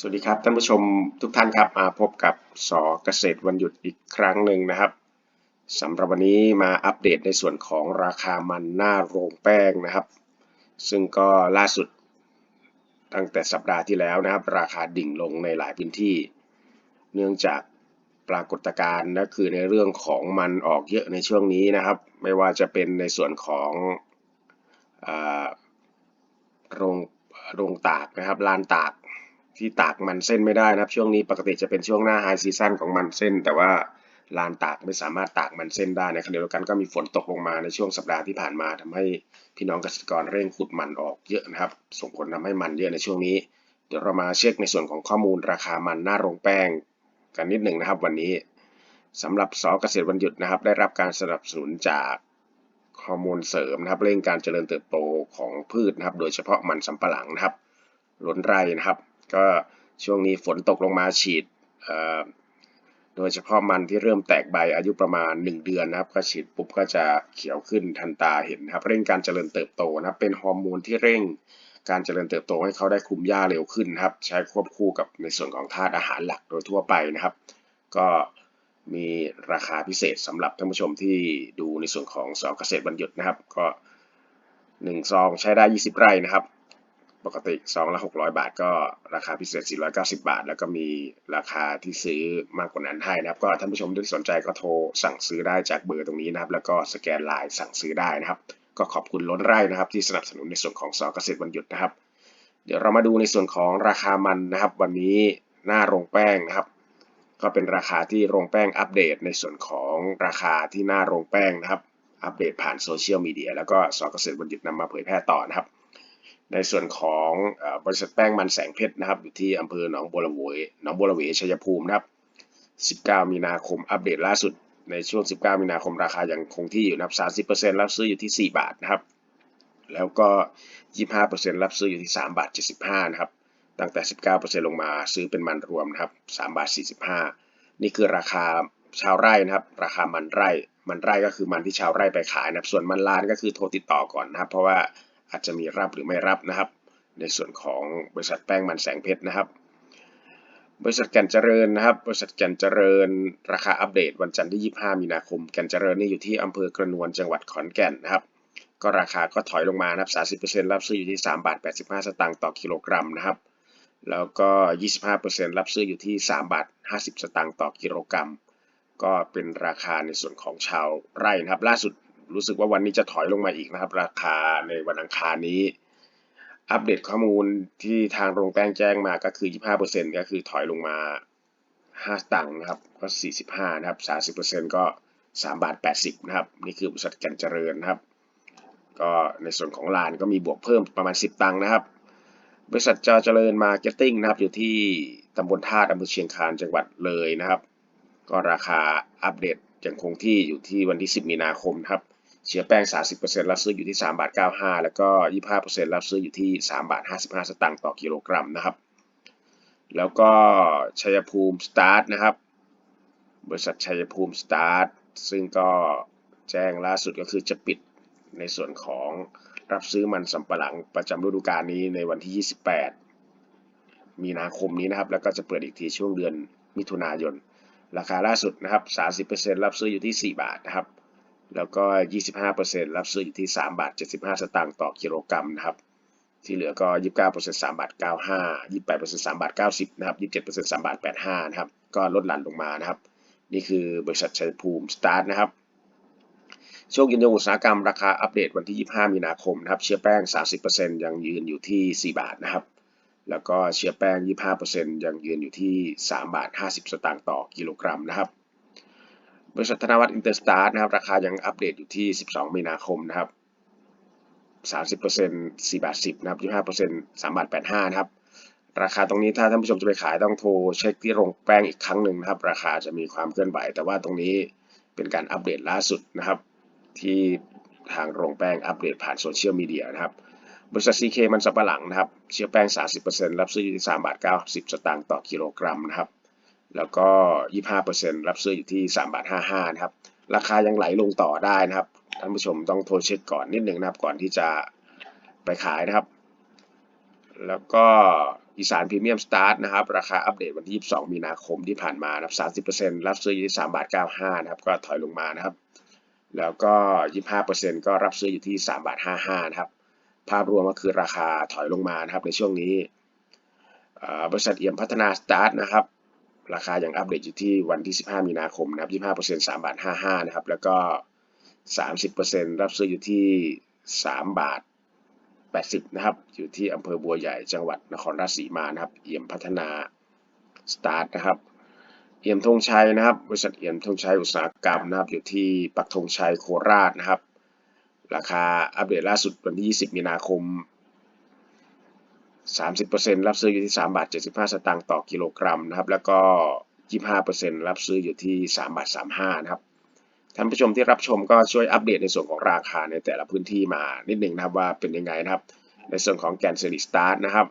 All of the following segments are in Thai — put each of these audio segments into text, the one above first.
สวัสดีครับท่านผู้ชมทุกท่านครับมาพบกับสอเกษตรวันหยุดอีกครั้งหนึ่งนะครับสำหรับวันนี้มาอัปเดตในส่วนของราคามันหน้าโรงแป้งนะครับ ซึ่งก็ล่าสุดตั้งแต่สัปดาห์ที่แล้วนะครับ ราคาดิ่งลงในหลายพื้นที่ เนื่องจากปรากฏการณ์นะคือในเรื่องของมันออกเยอะในช่วงนี้นะครับ ไม่ว่าจะเป็นในส่วนของอโรงโรงตากนะครับลานตาก ที่ตากมันเส้นไม่ได้นะครับ ช่วงนี้ปกติจะเป็นช่วงหน้าไฮซีซั่นของมันเส้น แต่ว่าลานตากไม่สามารถตากมันเส้นได้ในขณะเดียวกันก็มีฝนตกลงมาในช่วงสัปดาห์ที่ผ่านมาทำให้พี่น้องเกษตรกรเร่งขุดมันออกเยอะนะครับ ส่งผลทำให้มันเยอะในช่วงนี้ เดี๋ยวเรามาเช็คในส่วนของข้อมูลราคามันหน้าโรงแป้งกันนิดหนึ่งนะครับ วันนี้สำหรับสอเกษตรวันหยุดนะครับ ได้รับการสนับสนุนจากฮอร์โมนเสริมนะครับเร่งการเจริญเติบโตของพืชนะครับ โดยเฉพาะมันสำปะหลังนะครับล้นไร่นะครับ ก็ช่วงนี้ฝนตกลงมาฉีดโดยเฉพาะมันที่เริ่มแตกใบอายุประมาณ 1 เดือนนะครับก็ฉีดปุ๊บก็จะเขียวขึ้นทันตาเห็นครับ เร่งการเจริญเติบโตนะครับเป็นฮอร์โมนที่เร่งการเจริญเติบโตให้เขาได้คุมหญ้าเร็วขึ้นนะครับ ใช้ควบคู่กับในส่วนของธาตุอาหารหลักโดยทั่วไปนะครับ ก็มีราคาพิเศษสำหรับท่านผู้ชมที่ดูในส่วนของสองเกษตรบรรยุทธ์นะครับ ก็1ซองใช้ได้ 20 ไร่นะครับ ปกติซองละ600 บาท ก็ราคาพิเศษ 490 บาท แล้วก็มีราคาที่ซื้อมากกว่านั้นให้นะครับ ก็ท่านผู้ชมที่สนใจก็โทรสั่งซื้อได้จากเบอร์ตรงนี้นะครับ แล้วก็สแกนไลน์สั่งซื้อได้นะครับ ก็ขอบคุณล้นไร่นะครับ ที่สนับสนุนในส่วนของสอเกษตรวันหยุดนะครับ เดี๋ยวเรามาดูในส่วนของราคามันนะครับ วันนี้หน้าโรงแป้งนะครับ ก็เป็นราคาที่โรงแป้งอัปเดต ในส่วนของราคาที่หน้าโรงแป้งนะครับ อัปเดตผ่านโซเชียลมีเดียแล้วก็สอเกษตรวันหยุดนำมาเผยแพร่ต่อนะครับ ในส่วนของบริษัทแป้งมันแสงเพชรนะครับอยู่ที่อำเภอหนองบัวระเวยหนองบัวระเวชัยภูมินะครับ 19 มีนาคมอัปเดตล่าสุดในช่วง 19 มีนาคมราคายังคงที่อยู่นะครับ30%รับซื้ออยู่ที่ 4 บาทนะครับ แล้วก็ 25%รับซื้ออยู่ที่ 3 บาท 75 นะครับ ตั้งแต่ 19%ลงมาซื้อเป็นมันรวมนะครับ 3 บาท 45 นี่คือราคาชาวไร่นะครับ ราคามันไร่ มันไร่ก็คือมันที่ชาวไร่ไปขายนะครับ ส่วนมันล้านก็คือโทรติดต่อก่อนนะครับ เพราะว่า อาจจะมีรับหรือไม่รับนะครับ ในส่วนของบริษัทแป้งมันแสงเพชรนะครับ บริษัทแก่นเจริญนะครับ บริษัทแก่นเจริญ ราคาอัปเดตวันจันทร์ที่ 25 มีนาคมแก่นเจริญนี่อยู่ที่อำเภอกระนวนจังหวัดขอนแก่นนะครับ ก็ราคาก็ถอยลงมานะครับ30%รับซื้ออยู่ที่3บาท85 สตางค์ต่อกิโลกรัมนะครับ แล้วก็ 25%รับซื้ออยู่ที่3บาท50 สตางค์ต่อกิโลกรัม ก็เป็นราคาในส่วนของชาวไร่นะครับ ล่าสุด รู้สึกว่าวันนี้จะถอยลงมาอีกนะครับ ราคาในวันอังคารนี้ อัปเดตข้อมูลที่ทางโรงแป้งแจ้งมาก็คือ 25%ก็คือถอยลงมา 5 ตังค์นะครับก็ 45 นะครับ 30%ก็ 3 บาท 80 นะครับ นี่คือบริษัทแกนเจริญนะครับก็ในส่วนของลานก็มีบวกเพิ่มประมาณ 10 ตังค์นะครับ บริษัทจอเจริญมาร์เก็ตติ้งนะครับอยู่ที่ตำบลท่าอำเภอเชียงคานจังหวัดเลยนะครับ ก็ราคาอัปเดตยังคงที่อยู่ที่วันที่ 10 มีนาคมครับ เชื้อแป้ง 30%รับซื้ออยู่ที่ 3 บาท 95 แล้วก็ 25%รับซื้ออยู่ที่ 3 บาท 55 สตางค์ต่อกิโลกรัมนะครับ แล้วก็ชัยภูมิสตาร์ทนะครับ บริษัทชัยภูมิสตาร์ทซึ่งก็แจ้งล่าสุดก็คือจะปิดในส่วนของรับซื้อมันสำปะหลังประจำฤดูกาลนี้ในวันที่ 28 มีนาคมนี้นะครับ แล้วก็จะเปิดอีกทีช่วงเดือนมิถุนายน ราคาล่าสุดนะครับ 30%รับซื้ออยู่ที่ 4 บาทนะครับ แล้วก็ 25%รับซื้ออยู่ที่ 3 บาท 75 สตางค์ต่อกิโลกรัมนะครับ ที่เหลือก็ 29% 3บาท95 28% 3บาท90 นะครับ 27% 3บาท85 นะครับ ก็ลดหลั่นลงมานะครับ นี่คือบริษัทชัยภูมิสตาร์ทนะครับ ช่วงยินยงอุตสาหกรรมราคาอัปเดตวันที่ 25 มีนาคมนะครับ เชื้อแป้ง 30%ยังยืนอยู่ที่ 4 บาทนะครับ แล้วก็เชื้อแป้ง 25%ยังยืนอยู่ที่ 3 บาท 50 สตางค์ต่อกิโลกรัมนะครับ บริษัทธนวัฒน์อินเตอร์สตาร์นะครับ ราคายังอัปเดตอยู่ที่ 12 มีนาคมนะครับ 30% 4บาท10นะครับ25% 3บาท85นะครับ ราคาตรงนี้ถ้าท่านผู้ชมจะไปขายต้องโทรเช็คที่โรงแป้งอีกครั้งหนึ่งนะครับ ราคาจะมีความเคลื่อนไหว แต่ว่าตรงนี้เป็นการอัปเดตล่าสุดนะครับ ที่ทางโรงแป้งอัปเดตผ่านโซเชียลมีเดียนะครับบริษัท CK มันสับปะหลังนะครับ เชื้อแป้ง 30%รับซื้ออยู่ที่3บาท90 สตางค์ต่อกิโลกรัมนะครับ แล้วก็ 25%รับซื้ออยู่ที่ 3 บาท 55 นะครับ ราคายังไหลลงต่อได้นะครับ ท่านผู้ชมต้องโทรเช็คก่อนนิดหนึ่งนะครับ ก่อนที่จะไปขายนะครับ แล้วก็อีสานพรีเมียมสตาร์ทนะครับ ราคาอัปเดตวันที่ 22 มีนาคมที่ผ่านมานะครับ30%รับซื้ออยู่ที่ 3 บาท 95 นะครับ ก็ถอยลงมานะครับ แล้วก็ 25%ก็รับซื้ออยู่ที่ 3 บาท 55 นะครับ ภาพรวมก็คือราคาถอยลงมานะครับในช่วงนี้ บริษัทเอี่ยมพัฒนาสตาร์ทนะครับ ราคายังอัปเดตอยู่ที่วันที่ 15 มีนาคมนะครับ25% 3บาท55นะครับ แล้วก็ 30%รับซื้ออยู่ที่ 3 บาท 80นะครับ อยู่ที่อำเภอบัวใหญ่จังหวัดนครราชสีมานะครับ เอี่ยมพัฒนาสตาร์ทนะครับ เอี่ยมธงชัยนะครับ บริษัทเอี่ยมธงชัยอุตสาหกรรมนะครับ อยู่ที่ปักธงชัยโคราชนะครับ ราคาอัปเดตล่าสุดวันที่ 20 มีนาคม 30%รับซื้ออยู่ที่3บาท75 สตางค์ต่อกิโลกรัมนะครับ แล้วก็ 25%รับซื้ออยู่ที่3บาท35 นะครับ ท่านผู้ชมที่รับชมก็ช่วยอัปเดตในส่วนของราคาในแต่ละพื้นที่มานิดหนึ่งนะครับว่าเป็นยังไงนะครับ ในส่วนของแกนเซอริสตาร์ทนะครับ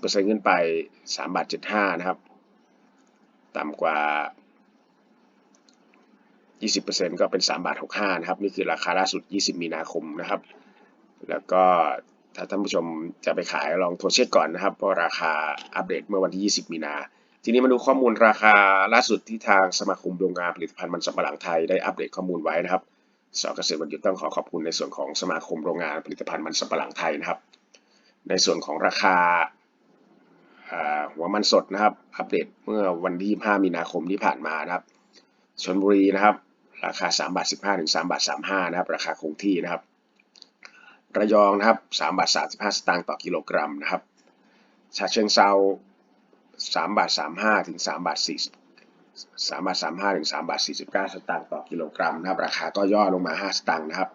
20%ขึ้นไป3บาท75 นะครับ ต่ำกว่า 20%ก็เป็น3บาท65 นะครับ นี่คือราคาล่าสุด 20 มีนาคมนะครับ แล้วก็ถ้าท่านผู้ชมจะไปขายลองโทรเช็คก่อนนะครับ เพราะราคาอัปเดตเมื่อวันที่ 20 มีนา ทีนี้มาดูข้อมูลราคาล่าสุดที่ทางสมาคมโรงงานผลิตภัณฑ์มันสำปะหลังไทยได้อัปเดตข้อมูลไว้นะครับสเกษตรวันหยุดต้องขอขอบคุณในส่วนของสมาคมโรงงานผลิตภัณฑ์มันสำปะหลังไทยนะครับ ในส่วนของราคาหัวมันสดนะครับ อัปเดตเมื่อวันที่ 5 มีนาคมที่ผ่านมานะครับชลบุรีนะครับ ราคา3บาท15ถึง3บาท35นะครับ ราคาคงที่นะครับ ระยองนะครับ3บาท35 สตางค์ต่อกิโลกรัมนะครับฉะเชิงเซา3บาท35 ถึง3บาท40 3บาท35 ถึง3บาท49 สตางค์ต่อกิโลกรัมนะครับ ราคาก็ย่อลงมา 5 สตางค์นะครับ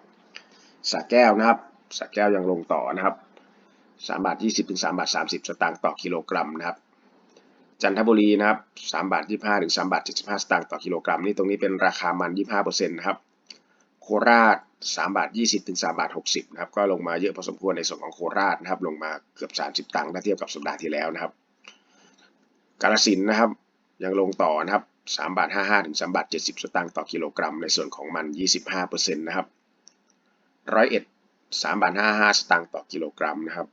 สระแก้วนะครับสระแก้วยังลงต่อนะครับ3บาท20 ถึง3บาท30 สตางค์ต่อกิโลกรัมนะครับจันทบุรีนะครับ3บาท25 ถึง3บาท75 สตางค์ต่อกิโลกรัมนี่ตรงนี้เป็นราคามัน 25%นะครับ โคราช3บาท20 ถึง 3 บาท 60 นะครับ ก็ลงมาเยอะพอสมควรในส่วนของโคราชนะครับ ลงมาเกือบ 30 ตังค์ถ้าเทียบกับสัปดาห์ที่แล้วนะครับ กาฬสินนะครับ ยังลงต่อนะครับ3บาท55 ถึง3บาท70 สตางค์ต่อกิโลกรัม ในส่วนของมัน 25%นะครับร้อยเอ็ด3บาท55 สตางค์ต่อกิโลกรัมนะครับ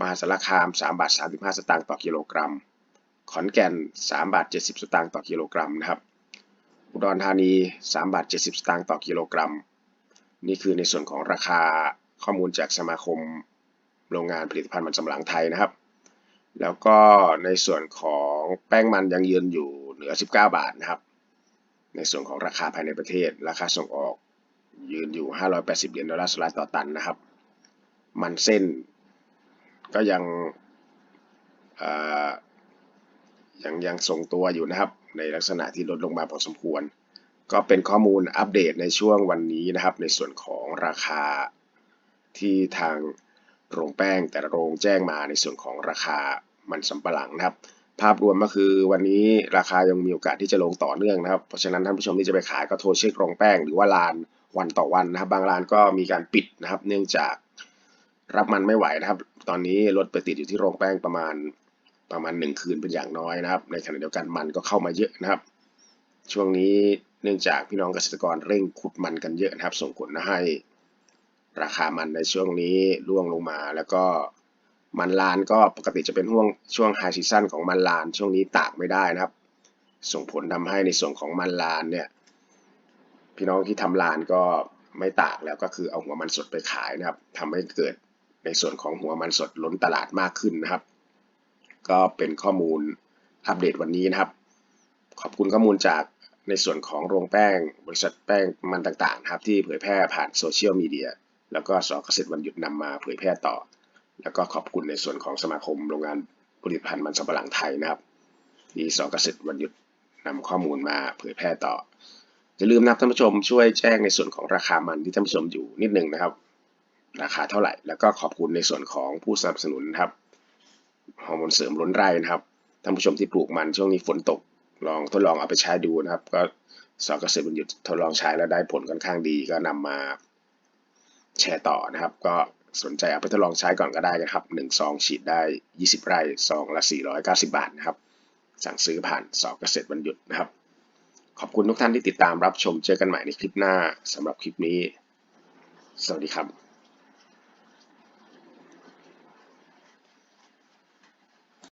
มหาสารคาม3บาท35 สตางค์ต่อกิโลกรัม ขอนแก่น3บาท70 สตางค์ต่อกิโลกรัมนะครับ อุดรธานี 3 บาท 70 สตางค์ต่อกิโลกรัม นี่คือในส่วนของราคาข้อมูลจากสมาคมโรงงานผลิตภัณฑ์มันสำปะหลังไทยนะครับ แล้วก็ในส่วนของแป้งมันยังยืนอยู่เหนือ 19 บาทนะครับ ในส่วนของราคาภายในประเทศ ราคาส่งออกยืนอยู่ 580 เหรียญดอลลาร์สหรัฐต่อตันนะครับ มันเส้นก็ยัง ยังยังทรงตัวอยู่นะครับ ในลักษณะที่ลดลงมาพอสมควร ก็เป็นข้อมูลอัปเดตในช่วงวันนี้นะครับ ในส่วนของราคาที่ทางโรงแป้งแต่ละโรงแจ้งมาในส่วนของราคามันสำปะหลังนะครับ ภาพรวมก็คือวันนี้ราคายังมีโอกาสที่จะลงต่อเนื่องนะครับ เพราะฉะนั้นท่านผู้ชมที่จะไปขายก็โทรเช็คโรงแป้งหรือว่าลานวันต่อวันนะครับ บางร้านก็มีการปิดนะครับ เนื่องจากรับมันไม่ไหวนะครับ ตอนนี้รถไปติดอยู่ที่โรงแป้งประมาณ ประมาณหนึ่งคืนเป็นอย่างน้อยนะครับ ในขณะเดียวกันมันก็เข้ามาเยอะนะครับ ช่วงนี้เนื่องจากพี่น้องเกษตรกรเร่งขุดมันกันเยอะนะครับ ส่งผลให้ราคามันในช่วงนี้ร่วงลงมา แล้วก็มันลานก็ปกติจะเป็นห่วงช่วงไฮซีซั่นของมันลาน ช่วงนี้ตากไม่ได้นะครับ ส่งผลทำให้ในส่วนของมันลานเนี่ยพี่น้องที่ทำลานก็ไม่ตากแล้วก็คือเอาหัวมันสดไปขายนะครับทำให้เกิดในส่วนของหัวมันสดล้นตลาดมากขึ้นนะครับ ก็เป็นข้อมูลอัปเดตวันนี้นะครับ ขอบคุณข้อมูลจากในส่วนของโรงแป้ง บริษัทแป้งมันต่างๆนะครับ ที่เผยแพร่ผ่านโซเชียลมีเดียแล้วก็สอเกษตรวันหยุดนำมาเผยแพร่ต่อ แล้วก็ขอบคุณในส่วนของสมาคมโรงงานผลิตภัณฑ์มันสำปะหลังไทยนะครับที่สอเกษตรวันหยุดนำข้อมูลมาเผยแพร่ต่ออย่าลืมนับท่านผู้ชมช่วยแจ้งในส่วนของราคามันที่ท่านผู้ชมอยู่นิดหนึ่งนะครับ ราคาเท่าไหร่ แล้วก็ขอบคุณในส่วนของผู้สนับสนุนนะครับ ฮอร์โมนเสริมล้นไร่นะครับท่านผู้ชมที่ปลูกมันช่วงนี้ฝนตกลองทดลองเอาไปใช้ดูนะครับ ก็สอเกษตรวันหยุดทดลองใช้แล้วได้ผลค่อนข้างดีก็นำมาแชร์ต่อนะครับ ก็สนใจเอาไปทดลองใช้ก่อนก็ได้นะครับหนึ่งซองฉีดได้ 20 ไร่ซองละ 490 บาทนะครับ สั่งซื้อผ่านสอเกษตรวันหยุดนะครับ ขอบคุณทุกท่านที่ติดตามรับชมเจอกันใหม่ในคลิปหน้าสำหรับคลิปนี้ สวัสดีครับ